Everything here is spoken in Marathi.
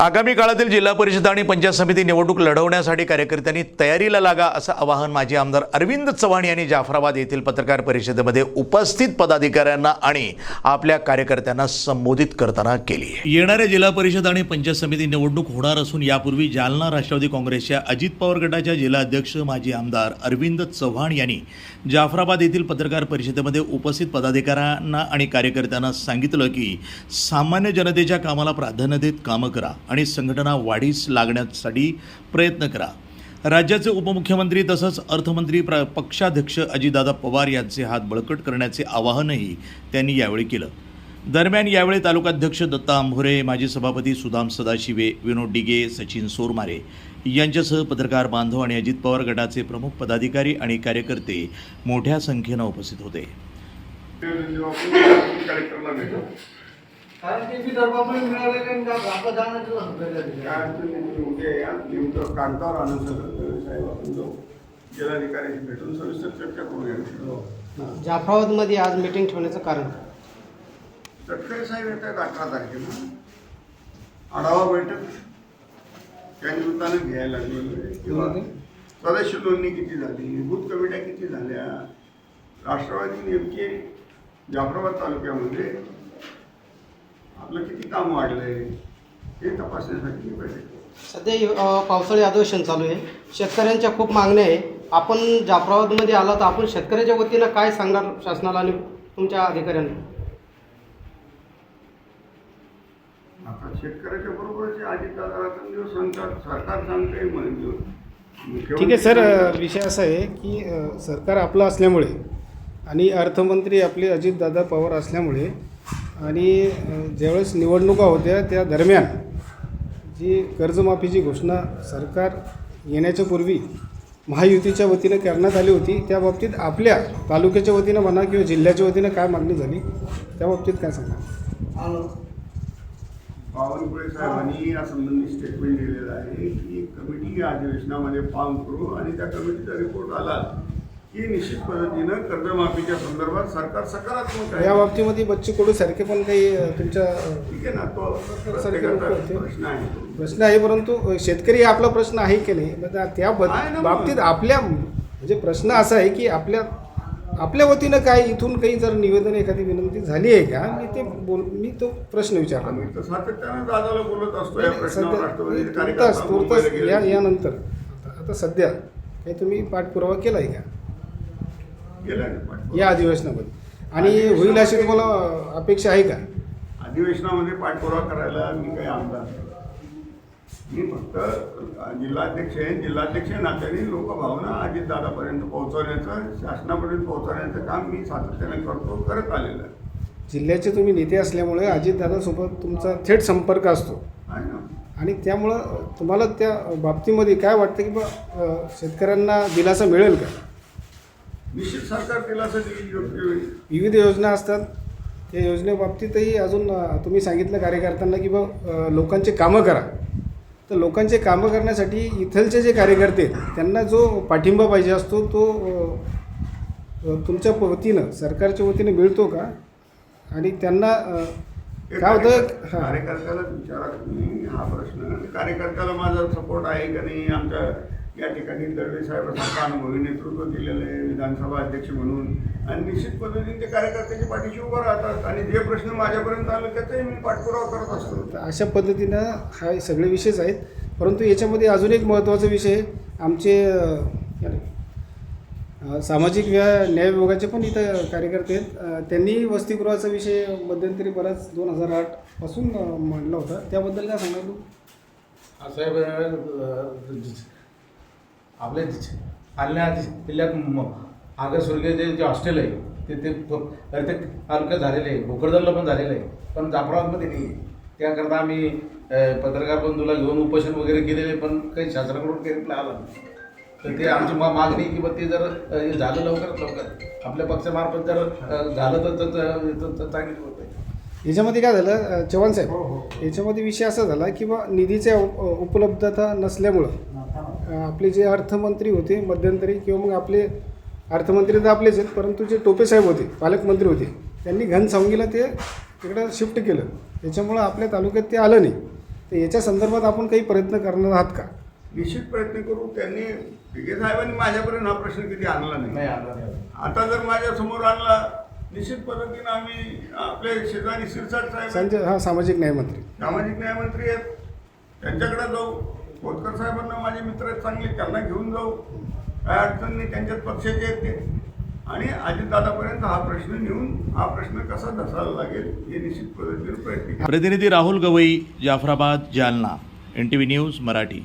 आगामी काळातील जिल्हा परिषद आणि पंचायत समिती निवडणूक लढवण्यासाठी कार्यकर्त्यांनी तयारीला लागा असं आवाहन माजी आमदार अरविंद चव्हाण यांनी जाफराबाद येथील पत्रकार परिषदेमध्ये उपस्थित पदाधिकाऱ्यांना आणि आपल्या कार्यकर्त्यांना संबोधित करताना केली येणाऱ्या जिल्हा परिषद आणि पंचायत समिती निवडणूक होणार असून यापूर्वी जालना राष्ट्रवादी काँग्रेसच्या अजित पवार गटाच्या जिल्हाध्यक्ष माजी आमदार अरविंद चव्हाण यांनी जाफराबाद येथील पत्रकार परिषदेमध्ये उपस्थित पदाधिकाऱ्यांना आणि कार्यकर्त्यांना सांगितलं की सामान्य जनतेच्या कामाला प्राधान्य देत कामं करा आणि संघटना वाढीस लागण्यासाठी प्रयत्न करा. राज्याचे उपमुख्यमंत्री तसंच अर्थमंत्री प्र पक्षाध्यक्ष अजितदादा पवार यांचे हात बळकट करण्याचे आवाहनही त्यांनी यावेळी केलं. दरम्यान यावेळी तालुकाध्यक्ष दत्ता आंभोरे माजी सभापती सुदाम सदाशिवे विनोद डिगे सचिन सोरमारे यांच्यासह पत्रकार बांधव आणि अजित पवार गटाचे प्रमुख पदाधिकारी आणि कार्यकर्ते मोठ्या संख्येनं उपस्थित होते. कारण ते विदर्भामध्ये मिळालेले आपलं जाण्याचं कागदावर आणून साहेब आपण जाऊ जिल्हाधिकाऱ्यांशी भेटून सविस्तर चर्चा करूया. जाफराबादमध्ये आज मीटिंग ठेवण्याचं कारण? तटकरे साहेब येत आहेत अठरा तारखेला. आढावा बैठक. त्या निमित्तानं घ्यायला लागलेलं किंवा सदस्य नोंदणी किती झाली? बूथ कमिट्या किती झाल्या? राष्ट्रवादी नेमके जाफराबाद तालुक्यामध्ये काम वाढलंय. हे तपासण्यासाठी आहे. सध्या पावसाळी अधिवेशन चालू आहे. शेतकऱ्यांच्या खूप मागण्या आहे. आपण जाफराबादमध्ये आला तर आपण शेतकऱ्याच्या वतीनं काय सांगणार शासनाला आणि तुमच्या अधिकाऱ्यांना? आता शेतकऱ्याच्या बरोबरच अजितदादा रात्रंदिवस सांगतात सरकार सांगते म्हणजे ठीक आहे सर विषय असा आहे की अ, सरकार आपलं असल्यामुळे आणि अर्थमंत्री आपले अजितदादा पवार असल्यामुळे आणि ज्यावेळेस निवडणुका होत्या त्या दरम्यान जी कर्जमाफीची घोषणा सरकार येण्याच्या पूर्वी महायुतीच्या वतीनं करण्यात आली होती त्या बाबतीत आपल्या तालुक्याच्या वतीनं म्हणा किंवा जिल्ह्याच्या वतीनं काय मागणी झाली त्या बाबतीत काय सांगा बावनकुळे साहेबांनी यासंबंधी स्टेटमेंट दिलेलं आहे की कमिटी अधिवेशनामध्ये पाम करू आणि त्या कमिटीचा रिपोर्ट आला. की निश्चित पद्धतीनं कर्जमाफीच्या संदर्भात सरकार सकारात्मक या आहे बाबतीमध्ये बच्चू कडू सारखे पण काही तुमच्या ठीक आहे ना तो प्रत्येकाचा. प्रश्न आहे तो. प्रश्न आहे परंतु शेतकरी हा आपला प्रश्न आहे की नाही मग त्या- त्या बद- आहे ना मग. बाबतीत आपल्या म्हणजे प्रश्न असा आहे की आपल्या आपल्या वतीनं काय इथून काही जर निवेदन एखादी विनंती झाली आहे का मी ते बोल मी तो प्रश्न विचारला आम्ही तर सातत्यानं दादाला बोलत असतो या प्रश्नावर राष्ट्रवादी तुर्तास कार्यकर्ता तुर्तास मुंबईला या गेले. यानंतर आता आता सध्या काही तुम्ही पाठपुरावा केला आहे का या अधिवेशनामध्ये. आणि होईल अशी तुम्हाला अपेक्षा आहे का? अधिवेशनामध्ये पाठपुरावा करायला मी काही आमदार. मी फक्त जिल्हाध्यक्ष आहे. जिल्हाध्यक्ष नात्याने लोकभावना अजितदादापर्यंत पोहोचवण्याचं शासनापर्यंत पोहोचवण्याचं काम मी सातत्याने करतो करत आलेलं आहे. जिल्ह्याचे तुम्ही नेते असल्यामुळे अजितदादासोबत तुमचा थेट संपर्क असतो. आणि त्यामुळं तुम्हाला त्या बाबतीमध्ये काय वाटतं की बा शेतकऱ्यांना दिलासा मिळेल का? निश्चित सरकार देईल योग्य वेळी. विविध योजना असतात. त्या योजनेबाबतीतही अजून तुम्ही सांगितलं कार्यकर्त्यांना की बा लोकांचे कामं करा. तर लोकांचे कामं करण्यासाठी इथलचे जे कार्यकर्ते आहेत त्यांना जो पाठिंबा पाहिजे असतो तो तुमच्या वतीनं सरकारच्या वतीनं मिळतो का? आणि त्यांना काय होतं? कार्यकर- कार्यकर्त्याला विचारा तुम्ही हा प्रश्न. कार्यकर्त्याला माझा सपोर्ट आहे का नाही? आमच्या या ठिकाणी दळवे साहेबांसारखं अनुभवी नेतृत्व दिलेलं आहे विधानसभा अध्यक्ष म्हणून. आणि निश्चित पद्धतीने ते कार्यकर्त्याच्या पाठीशी उभं राहतात. आणि जे प्रश्न माझ्यापर्यंत आले त्याचाही मी पाठपुरावा करत असतो. तर अशा पद्धतीनं हा सगळे विषयच आहेत. परंतु याच्यामध्ये अजून एक महत्त्वाचा विषय आहे. आमचे सामाजिक व्या न्याय विभागाचे पण इथं कार्यकर्ते आहेत. त्यांनी वसतिगृहाचा विषय मध्यंतरी बराच दोन हजार आठपासून मांडला होता. त्याबद्दल काय सांगणार तू? साहेब अं, आपल्या आलण्या जिल्ह्यात म- आगर स्वर्गीय जे हॉस्टेल आहे ते ते प्रत्येक तालुक्यात झालेले आहे भोकरदनला पण झालेलं आहे. पण जाफराबादमध्ये नाही आहे. त्याकरता आम्ही पत्रकार बंधूला घेऊन उपोषण वगैरे केलेले पण काही शासनाकडून काही रिप्लाय आला नाही. तर ते आमची मा मागणी की बा ते जर हे झालं लवकरात लवकर आपल्या पक्षामार्फत जर झालं तर- चांगली गोष्ट आहे. याच्यामध्ये काय झालं चव्हाण साहेब? याच्यामध्ये विषय असा झाला की बा निधीच्या उप- उपलब्धता नसल्यामुळं आपले जे अर्थमंत्री होते मध्यंतरी किंवा मग आपले अर्थमंत्री तर आपलेच आहेत परंतु जे टोपे साहेब होते पालकमंत्री होते त्यांनी घनसावंगीला ते तिकडं शिफ्ट केलं. त्याच्यामुळं आपल्या तालुक्यात ते आलं नाही. तर याच्या संदर्भात आपण काही प्रयत्न करणार आहात का? निश्चित प्रयत्न करू. त्यांनी पिके साहेबांनी माझ्यापर्यंत हा प्रश्न कधी आणला नाही. नाही आणला नाही. आता जर माझ्यासमोर आणला निश्चित पद्धतीनं आम्ही आपले शेजारी शिरसाट साहेब हा सामाजिक न्यायमंत्री. सामाजिक न्यायमंत्री आहेत. त्यांच्याकडे जाऊ. खोतकर साहेबांना माझे मित्र आहेत चांगले त्यांना घेऊन जाऊ. काय अडचण नाही त्यांच्यात पक्षाचे आहेत ते. आणि अजितदादापर्यंत हा प्रश्न नेऊन हा प्रश्न कसा धसायला लागेल हे निश्चित पद्धतीने प्रयत्न प्रतिनिधी Rahul Gavai Jafrabad Jalna. N T V news Marathi.